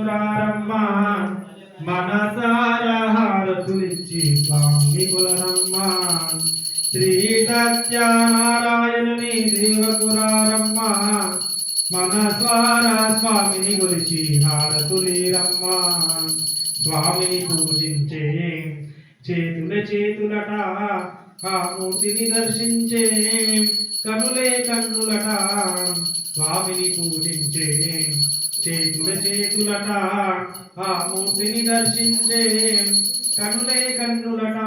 సేవకురారమ్మ మనసార హారతులిచ్చి స్వామి కులరమ్మ. శ్రీ సత్యనారాయణుని సేవకురారమ్మ మనస్వార స్వామిని కొలిచి హారతులీరమ్మ. స్వామిని పూజించే చేతుల చేతులట ఆ మూర్తిని దర్శించే కనులే కన్నులట. స్వామిని పూజించే చేతుల చేతులట ఆ మూర్తిని దర్శించే కనులే కన్నులట.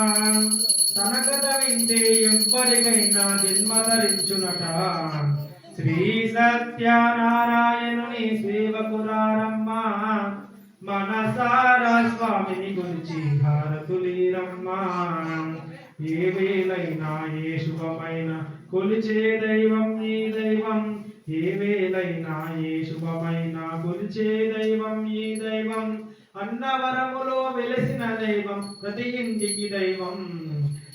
తన కథ వింటే ఎవ్వరికైనా జన్మ ధరించునట. శ్రీ సత్యనారాయణుని సేవకురారమ్మ మనసారా స్వామిని గురించి హారతులీరమ్మ ఏ వేలైనా ఏ శుభమైన కొలిచే దైవం ఈ దైవం ఏ వేలైనా ఏ శుభమైన కొలిచే దైవం ఈ దైవం. అన్నవరములో వెలసిన దైవం ప్రతి ఇంటికి దైవం.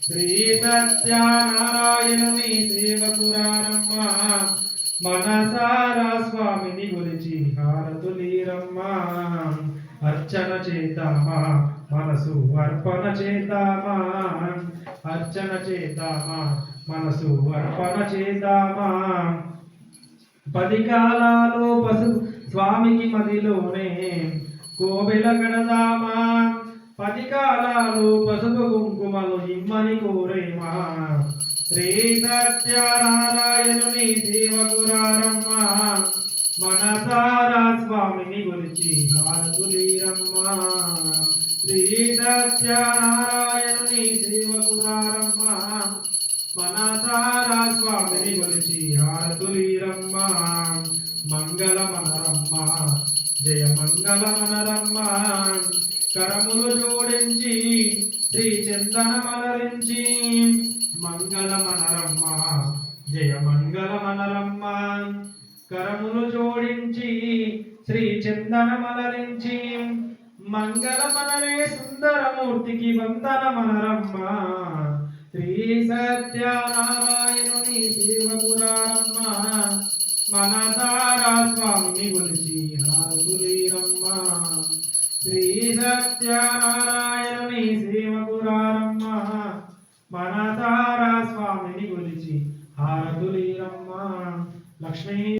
శ్రీ సత్యనారాయణుని సేవకురారమ్మ మనసారా స్వామిని గురించి హారతులీరమ్మ అర్చన చేతామా మనసు అర్పణ చేతామా అర్చన చేతామా మనసు అర్పణ చేతామా పది కాలాలు పశు స్వామికి మదిలోనే కోవెల కడదామా పది కాలాలు పసుపు కుంకుమలు ఇమ్మని కోరేమా. శ్రీ సత్యనారాయణుని సేవకురారమ్మ. మనసారా స్వామిని గురించి హారతులీరమ్మ శ్రీ సత్యనారాయణుని దేవగురారమ్మ మనసారా స్వామిని కొలిచి ఆరతులీరమ్మ మంగళ మనరమ్మ జయ మంగళమనరమ్మ. కరములు జోడించి శ్రీ చందన మలరించి. మంగళమనరమ్మ జయ మంగళమనరమ్మ. కరములు జోడించి శ్రీ చందన మలరించి. మంగళమనరే సుందరమూర్తికి వందన మనరమ్మ సత్యనారాయణుని సేవకురారమ్మ మనసారా స్వామిని గురించి హారతులీరమ్మ శ్రీ సత్యనారాయణుని సేవకురారమ్మ మనసారా స్వామిని గురించి హారతులీరమ్మ లక్ష్మీ